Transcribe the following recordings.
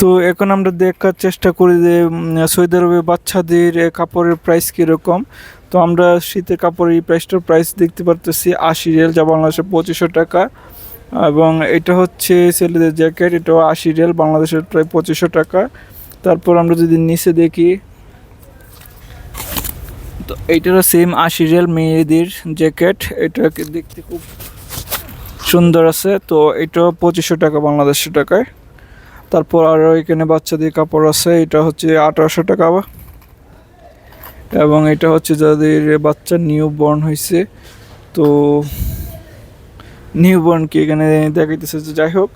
তো এখন আমরা দেখার চেষ্টা করি যে সৌদি আরবে বাচ্চাদের কাপড়ের প্রাইস কীরকম। তো আমরা শীতের কাপড়ের প্রাইসটার প্রাইস দেখতে পারতেছি আশি রিয়াল, যা বাংলাদেশে পঁচিশশো টাকা। এবং এটা হচ্ছে ছেলেদের জ্যাকেট এটাও আশি রিয়াল, বাংলাদেশের প্রায় পঁচিশশো টাকা। তারপর আমরা যদি নিচে দেখি, তো এইটারও সেম আশি রিয়াল মেয়েদের জ্যাকেট এটাকে দেখতে খুব সুন্দর আছে, তো এটাও পঁচিশশো টাকা বাংলাদেশের টাকায়। তারপর আরও এখানে বাচ্চাদের কাপড় আছে, এটা হচ্ছে আঠারোশো টাকা এবং এটা হচ্ছে যাদের বাচ্চা নিউ বর্ন হয়েছে, তো নিউ বর্ন কি এখানে দেখাইতেছে যে যাই হোক,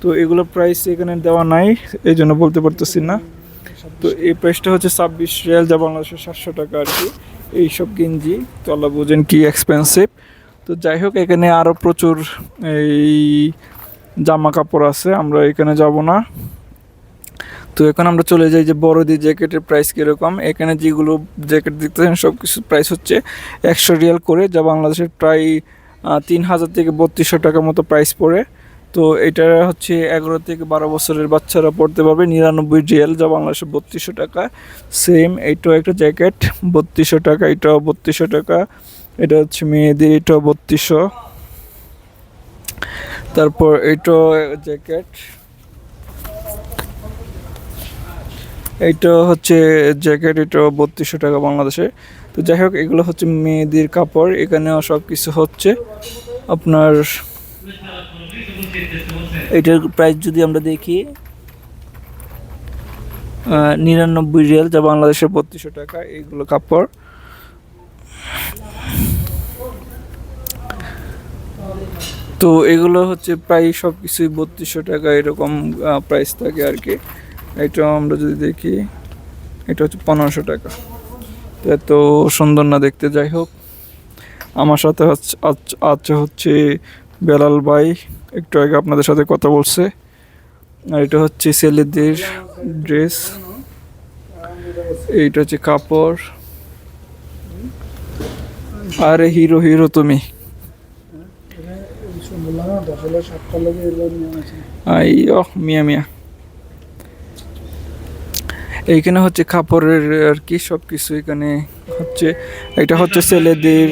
তো এগুলো প্রাইস এখানে দেওয়া নাই এই জন্য বলতে পারতেছি না। তো এই প্রাইসটা হচ্ছে ছাব্বিশ রিয়াল, যা বাংলাদেশের সাতশো টাকা আর কি। এইসব গেঞ্জি, তো আল্লাহ বোঝেন কি এক্সপেন্সিভ তো যাই হোক, এখানে আরও প্রচুর এই জামা কাপড় আছে, আমরা এখানে যাব না। তো এখন আমরা চলে যাই যে বড়দি জ্যাকেটের প্রাইস কীরকম। এখানে যেগুলো জ্যাকেট দেখতেছেন সব কিছুর প্রাইস হচ্ছে একশো রিয়াল করে, যা বাংলাদেশের প্রায় তিন হাজার থেকে বত্রিশশো টাকার মতো প্রাইস পড়ে। তো এটা হচ্ছে এগারো থেকে বারো বছরের বাচ্চারা পড়তে পারবে নিরানব্বই রিয়াল, যা বাংলাদেশে বত্রিশশো টাকা। সেম এইটাও একটা জ্যাকেট, বত্রিশশো টাকা, এটাও বত্রিশশো টাকা। এটা হচ্ছে মেয়েদের, এটাও বত্রিশশো। তারপর এটাও জ্যাকেট। এইটা হচ্ছে জ্যাকেট এটাও বত্রিশশো টাকা বাংলাদেশে। তো যাই হোক, এগুলো হচ্ছে মেয়েদের কাপড়। এখানেও সব কিছু হচ্ছে। আপনার এটার প্রাইস যদি আমরা দেখি নিরানব্বই রিয়াল, যা বাংলাদেশের বত্রিশশো টাকা, এইগুলো কাপড়। তো এগুলো হচ্ছে প্রায় সব কিছুই বত্রিশশো টাকা এরকম প্রাইস থাকে আর কি। এটা আমরা যদি দেখি, এটা হচ্ছে পনেরোশো টাকা। তো এত সুন্দর না দেখতে, যাই হোক। আমার সাথে আছে হচ্ছে বেলাল ভাই, একটু আগে আপনাদের সাথে কথা বলছে। আর এটা হচ্ছে ছেলেদের ড্রেস এইটা হচ্ছে কাপড়। আরে হিরো হিরো তুমি। মিয়া মিয়া। এইখানে হচ্ছে কাপড়ের আর কি সব কিছু এখানে হচ্ছে। এটা হচ্ছে ছেলেদের,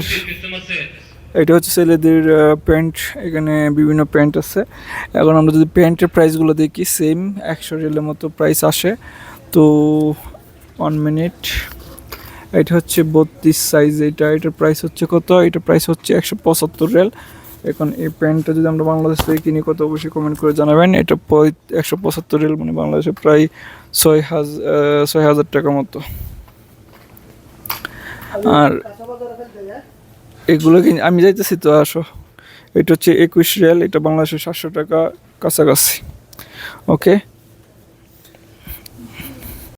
এটা হচ্ছে ছেলেদের প্যান্ট, এখানে বিভিন্ন প্যান্ট আছে। এখন আমরা যদি প্যান্টের প্রাইসগুলো দেখি, সেম একশো রিয়েলের মতো প্রাইস আসে। তো ওয়ান মিনিট এটা হচ্ছে বত্রিশ সাইজ এটা, এটার প্রাইস হচ্ছে কত? এটার প্রাইস হচ্ছে একশো পঁচাত্তর রেল এখন এই প্যান্টটা যদি আমরা বাংলাদেশ থেকে কিনি, কত অবশ্যই কমেন্ট করে জানাবেন। এটা একশো পঁচাত্তর রিল মানে বাংলাদেশে প্রায় ছয় হাজার ছয় হাজার টাকা মতো। আর এগুলো কিনে আমি যাইতেছি তো, আসো। এটা হচ্ছে একুশ রিয়াল, এটা বাংলাদেশে সাতশো টাকা কাছাকাছি। ওকে